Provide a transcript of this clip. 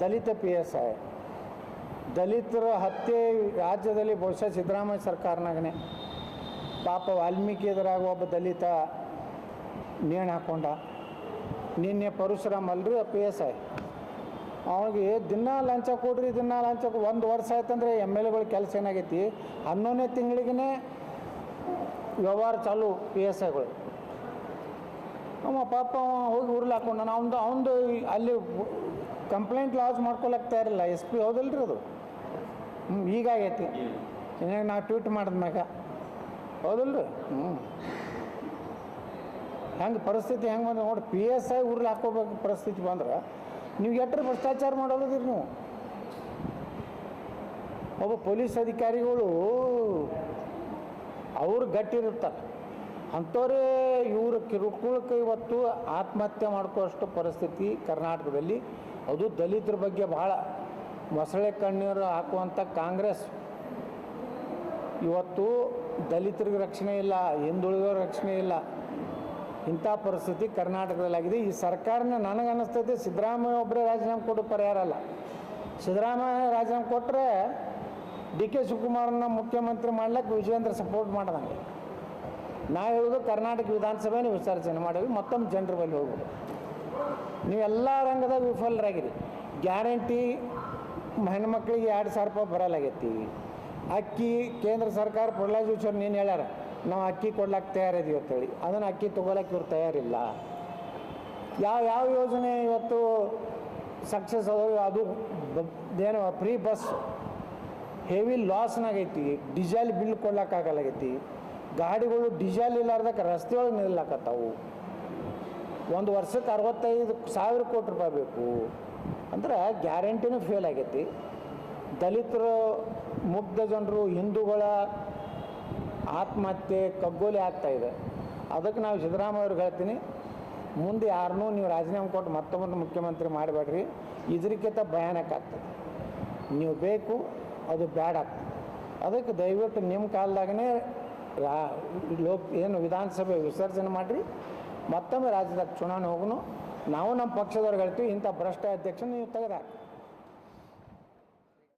Dalit P S I. ದಲಿತರ ಹತ್ಯೆ ರಾಜ್ಯದಲ್ಲಿ ಬಹುಶಃ ಸಿದ್ದರಾಮಯ್ಯ ಸರ್ಕಾರನಾಗನೇ. ಪಾಪ ವಾಲ್ಮೀಕಿ ಎದುರಾಗ ಒಬ್ಬ ದಲಿತ ನೇಣು ಹಾಕೊಂಡ. ನಿನ್ನೆ ಪರಶುರಾಮ್ ಅಲ್ರಿ ಪಿ ಎಸ್ ಐ. ಅವನಿಗೆ ದಿನ ಲಂಚ ಕೊಡ್ರಿ, ದಿನ ಲಂಚ ಒಂದು ವರ್ಷ ಆಯ್ತಂದ್ರೆ ಎಂ ಎಲ್ ಎಗಳ ಕೆಲಸ ಏನಾಗೈತಿ? ಹನ್ನೊಂದನೇ ತಿಂಗಳಿಗೇ ವ್ಯವಹಾರ ಚಾಲು ಪಿ ಎಸ್ ಐಗಳು. ಅವ ಪಾಪ ಹೋಗಿ ಉರ್ಲಾಕೊಂಡ ಅವನದು ಅವನದು ಅಲ್ಲಿ ಕಂಪ್ಲೇಂಟ್ ಲಾಸ್ ಮಾಡ್ಕೊಳಕ್ ತಯಾರಿಲ್ಲ ಎಸ್ ಪಿ ಹೌದಲ್ರಿ ಅದು? ಹ್ಞೂ ಈಗಾಗೈತಿ. ಇನ್ನಾಗ ನಾವು ಟ್ವೀಟ್ ಮಾಡಿದ್ಮ್ಯಾಗ ಹೌದಲ್ರಿ? ಹ್ಞೂ ಹೆಂಗೆ ಪರಿಸ್ಥಿತಿ ಹೆಂಗೆ ಬಂದ್ರೆ ನೋಡಿ ಪಿ ಎಸ್ ಐ ಊರ್ಲಿ ಹಾಕೋಬೇಕು ಪರಿಸ್ಥಿತಿ ಬಂದ್ರೆ ನೀವು ಎಟ್ರ ಭ್ರಷ್ಟಾಚಾರ ಮಾಡೋದಿರಿ ನೀವು? ಒಬ್ಬ ಪೊಲೀಸ್ ಅಧಿಕಾರಿಗಳು ಅವ್ರು ಗಟ್ಟಿರುತ್ತಾರೆ ಅಂಥವ್ರೇ ಇವ್ರ ಕಿರುಕುಳಕ್ಕೆ ಇವತ್ತು ಆತ್ಮಹತ್ಯೆ ಮಾಡ್ಕೋಷ್ಟು ಪರಿಸ್ಥಿತಿ ಕರ್ನಾಟಕದಲ್ಲಿ ಅದು ದಲಿತರ ಬಗ್ಗೆ ಬಹಳ ಮೊಸಳೆ ಕಣ್ಣೀರು ಹಾಕುವಂಥ ಕಾಂಗ್ರೆಸ್. ಇವತ್ತು ದಲಿತರಿಗೆ ರಕ್ಷಣೆ ಇಲ್ಲ ಹಿಂದುಳಿದವ್ರ ರಕ್ಷಣೆ ಇಲ್ಲ. ಇಂಥ ಪರಿಸ್ಥಿತಿ ಕರ್ನಾಟಕದಲ್ಲಾಗಿದೆ. ಈ ಸರ್ಕಾರನ ನನಗೆ ಅನ್ನಿಸ್ತೈತೆ ಸಿದ್ದರಾಮಯ್ಯ ಒಬ್ಬರೇ ರಾಜೀನಾಮೆ ಕೊಡೋ ಪರಿಹಾರ ಅಲ್ಲ. ಸಿದ್ದರಾಮಯ್ಯ ರಾಜೀನಾಮೆ ಕೊಟ್ಟರೆ ಡಿ ಕೆ ಶಿವಕುಮಾರನ್ನ ಮುಖ್ಯಮಂತ್ರಿ ಮಾಡ್ಲಿಕ್ಕೆ ವಿಜಯೇಂದ್ರ ಸಪೋರ್ಟ್ ಮಾಡ್ದಂಗೆ. ನಾ ಹೇಳೋದು ಕರ್ನಾಟಕ ವಿಧಾನಸಭೆನ ವಿಸರ್ಜನೆ ಮಾಡೋದು ಮತ್ತೊಂದು ಜನರ ಬಳಿ ಹೋಗ್ಬೋದು ನೀವೆಲ್ಲ ರಂಗದಾಗ ವಿಫಲರಾಗಿರಿ. ಗ್ಯಾರಂಟಿ ಹೆಣ್ಮಕ್ಳಿಗೆ ಎರಡು ಸಾವಿರ ರೂಪಾಯಿ ಬರಲಾಗೈತಿ. ಅಕ್ಕಿ ಕೇಂದ್ರ ಸರ್ಕಾರ ಪ್ರಹ್ಲಾದ್ ವಿಚಾರ ನೀನು ಹೇಳ್ಯಾರ. ನಾವು ಅಕ್ಕಿ ಕೊಡ್ಲಿಕ್ಕೆ ತಯಾರಿದೀವಿ ಅಂತೇಳಿ. ಅದನ್ನು ಅಕ್ಕಿ ತೊಗೊಳಕ್ಕೆ ಇವ್ರು ತಯಾರಿಲ್ಲ. ಯಾವ ಯಾವ ಯೋಜನೆ ಇವತ್ತು ಸಕ್ಸಸ್ ಆದವು ಅದು ಏನು ಫ್ರೀ ಬಸ್ ಹೆವಿ ಲಾಸ್ನಾಗೈತಿ ಡೀಸೆಲ್ ಬಿಲ್ ಕೊಡ್ಲಿಕ್ಕಾಗಲಾಗೈತಿ ಗಾಡಿಗಳು ಡೀಸೆಲ್ ಇಲ್ಲಾರ್ದಕ್ಕೆ ರಸ್ತೆ ಒಳಗೆ ನಿಲ್ಲಕತ್ತಾವು. ಒಂದು ವರ್ಷಕ್ಕೆ ಅರವತ್ತೈದು ಸಾವಿರ ಕೋಟಿ ರೂಪಾಯಿ ಬೇಕು ಅಂದ್ರೆ ಗ್ಯಾರಂಟಿನೂ ಫೇಲ್ ಆಗೈತಿ. ದಲಿತರು, ಮುಗ್ಧ ಜನರು, ಹಿಂದೂಗಳ ಆತ್ಮಹತ್ಯೆ, ಕಗ್ಗೋಲಿ ಆಗ್ತಾ ಇದೆ. ಅದಕ್ಕೆ ನಾವು ಸಿದ್ದರಾಮಯ್ಯ ಅವ್ರಿಗೆ ಹೇಳ್ತೀನಿ, ಮುಂದೆ ಯಾರನ್ನೂ ನೀವು ರಾಜೀನಾಮೆ ಕೊಟ್ಟು ಮತ್ತೊಮ್ಮೆ ಮುಖ್ಯಮಂತ್ರಿ ಮಾಡಬೇಡ್ರಿ. ಇದಕ್ಕಿಂತ ಭಯಾನಕ ಆಗ್ತದೆ. ನೀವು ಬೇಕು, ಅದು ಬ್ಯಾಡ್ ಆಗ್ತದೆ. ಅದಕ್ಕೆ ದಯವಿಟ್ಟು ನಿಮ್ಮ ಕಾಲದಾಗನೇ ರಾ ಲೋಕ್ ಏನು ವಿಧಾನಸಭೆ ವಿಸರ್ಜನೆ ಮಾಡಿರಿ. ಮತ್ತೊಮ್ಮೆ ರಾಜ್ಯದಾಗ ಚುನಾವಣೆ ಹೋಗೋಣ ನಾವು ನಮ್ಮ ಪಕ್ಷದವ್ರಿಗೆ ಹೇಳ್ತೀವಿ ಇಂಥ ಭ್ರಷ್ಟ ಅಧ್ಯಕ್ಷ ನೀವು ತೆಗೆದಾಕಿ